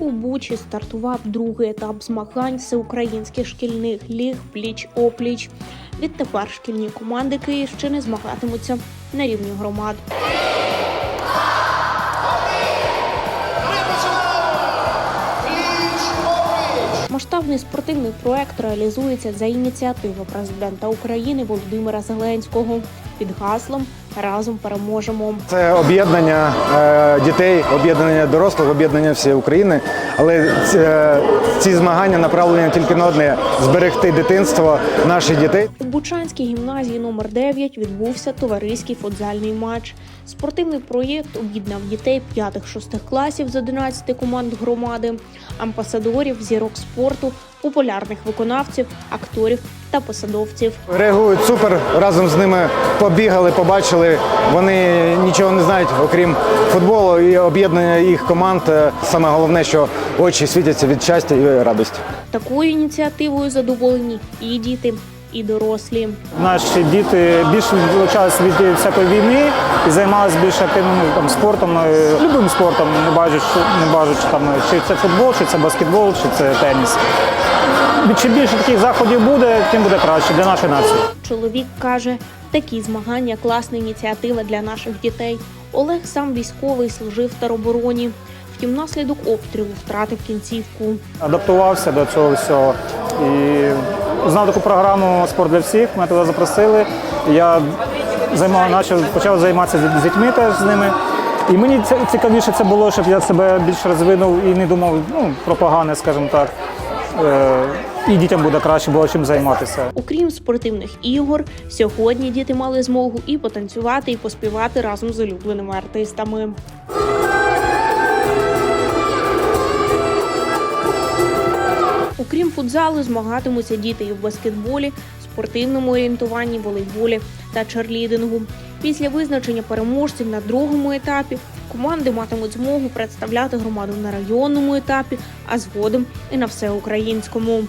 У Бучі стартував другий етап змагань всеукраїнських шкільних ліг пліч-опліч. Відтепер шкільні команди Київщини змагатимуться на рівні громад. Масштабний спортивний проект реалізується за ініціативи президента України Володимира Зеленського під гаслом Разом переможемо. Це об'єднання е, дітей, об'єднання дорослих, об'єднання всієї України. Але ці, ці змагання направлені тільки на одне зберегти дитинство наших дітей. У Бучанській гімназії номер 9 відбувся товариський футзальний матч. Спортивний проєкт об'єднав дітей 5-6 класів з 11 команд громади, амбасадорів, зірок спорту, популярних виконавців, акторів та посадовців. Реагують супер. Разом з ними побігали, побачили. Вони нічого не знають, окрім футболу і об'єднання їх команд. Е, Саме головне, що очі світяться від щастя і радості. Такою ініціативою задоволені і діти, і дорослі. Наші діти більше відлучалися від всякої війни і займалися більш активним там, спортом, е, любим спортом, не бачиш, не бачиш там, чи це футбол, чи це баскетбол, чи це теніс. Чим більше таких заходів буде, тим буде краще для нашої нації. Чоловік каже, такі змагання класна ініціатива для наших дітей. Олег сам військовий служив в теробороні. Втім, наслідок обстрілу втратив кінцівку. Адаптувався до цього всього і знав таку програму Спорт для всіх. Мене туди запросили. Я займав, почав, почав займатися з дітьми теж з ними. І мені цікавіше це було, щоб я себе більше розвинув і не думав ну, про погане, скажімо так. Е, і дітям буде краще було чим займатися. Окрім спортивних ігор, сьогодні діти мали змогу і потанцювати, і поспівати разом з улюбленими артистами. Футзалу, змагатимуться діти і в баскетболі, спортивному орієнтуванні, волейболі та черлідингу. Після визначення переможців на другому етапі команди матимуть змогу представляти громаду на районному етапі, а згодом і на всеукраїнському.